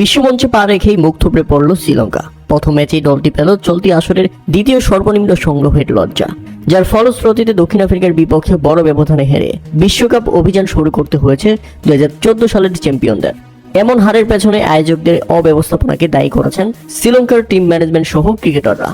বিশ্বমঞ্চে পা রেখেই মুখ থুবড়ে পড়ল শ্রীলঙ্কা। প্রথম ম্যাচেই দলটি পেল চলতি আসরের দ্বিতীয় সর্বনিম্ন সংগ্রহের লজ্জা, যার ফলশ্রুতিতে দক্ষিণ আফ্রিকার বিপক্ষে বড় ব্যবধানে হেরে বিশ্বকাপ অভিযান শুরু করতে হয়েছে দুই হাজার চোদ্দ সালের চ্যাম্পিয়নদের। এমন হারের পেছনে আয়োজকদের অব্যবস্থাপনাকে দায়ী করেছেন শ্রীলঙ্কার টিম ম্যানেজমেন্ট সহ ক্রিকেটাররা।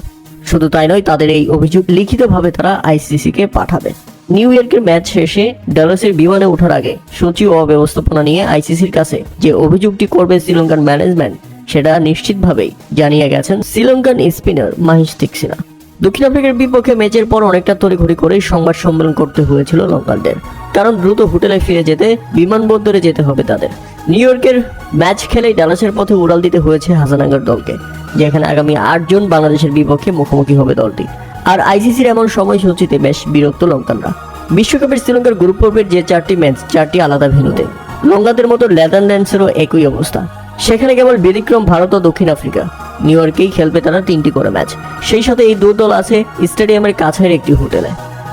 শুধু তাই নয়, তাদের এই অভিযোগ লিখিতভাবে তারা আইসিসিকে পাঠাবে। নিউ ইয়র্কের ম্যাচ শেষে ডালাসের বিমানে ওঠার আগে সচিব অব্যবস্থাপনা নিয়ে আইসিসির কাছে যে অভিযোগটি করবে শ্রীলঙ্কার ম্যানেজমেন্ট, সেটা নিশ্চিতভাবেই জানিয়ে গেছেন শ্রীলঙ্কান স্পিনার মাহিশ তিক্সিনা। দক্ষিণ আফ্রিকার বিপক্ষে ম্যাচের পর অনেকটা তড়িঘড়ি করে সংবাদ সম্মেলন করতে হয়েছিল লঙ্কানদের, কারণ দ্রুত হোটেলে ফিরে যেতে বিমানবন্দরে যেতে হবে তাদের। নিউ ইয়র্কের ম্যাচ খেলেই ডালাসের পথে উড়াল দিতে হয়েছে হাসানাঙ্গার দলকে, যেখানে আগামী আটজন বাংলাদেশের বিপক্ষে মুখোমুখি হবে দলটি। আর আইসিসির এমন সময়সূচিতে বেশ বিরক্ত লঙ্কানরা। বিশ্বকাপের শ্রীলঙ্কার গ্রুপ পর্বের যে চারটি ম্যাচ চারটি আলাদা ভেন্যুতে। লঙ্কাদের মতো নেদারল্যান্ডসেরও একই অবস্থা। সেখানে কেবল ব্যতিক্রম ভারত ও দক্ষিণ আফ্রিকা। নিউ ইয়র্কেই খেলবে তারা তিনটি করে ম্যাচ সেই সাথে এই দুই দল আছে স্টেডিয়ামের কাছের একটি হোটেলে।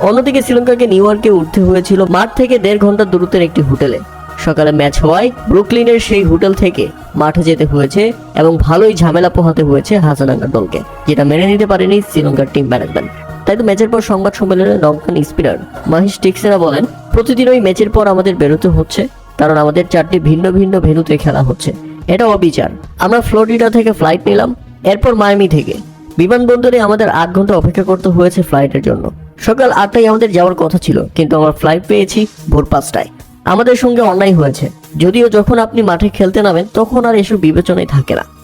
অন্যদিকে শ্রীলঙ্কাকে নিউ ইয়র্কে উঠতে হয়েছিল মাঠ থেকে দেড় ঘণ্টা দূরত্বের একটি হোটেলে। সকালে ম্যাচ হওয়ায় ব্রুকলিনের সেই হোটেল থেকে মাঠে যেতে হয়েছে এবং ভালোই ঝামেলা পোহাতে হয়েছে হাসানাঙ্গার দলকে, যেটা মেনে নিতে পারেনি শ্রীলঙ্কার টিম ম্যানেজমেন্ট তাই তো ম্যাচের পর সংবাদ সম্মেলনে লঙ্কান স্পিনার মাহিশ টিক্সেরা বলেন, প্রতিদিন ওই ম্যাচের পর আমাদের বেরোতে হচ্ছে, কারণ আমাদের চারটি ভিন্ন ভিন্ন ভেন্যুতে খেলা হচ্ছে। এটা অবিচার। আমরা ফ্লোরিডা থেকে ফ্লাইট নিলাম, এরপর মায়ামি থেকে। বিমানবন্দরে আমাদের আট ঘণ্টা অপেক্ষা করতে হয়েছে ফ্লাইটের জন্য। সকাল আটটায় আমাদের যাওয়ার কথা ছিল, কিন্তু আমরা ফ্লাইট পেয়েছি ভোর পাঁচটায়। আমাদের সঙ্গে অন্যায় হয়েছে। যদিও যখন আপনি মাঠে খেলতে নামেন, তখন আর এসব বিবেচনায় থাকে না।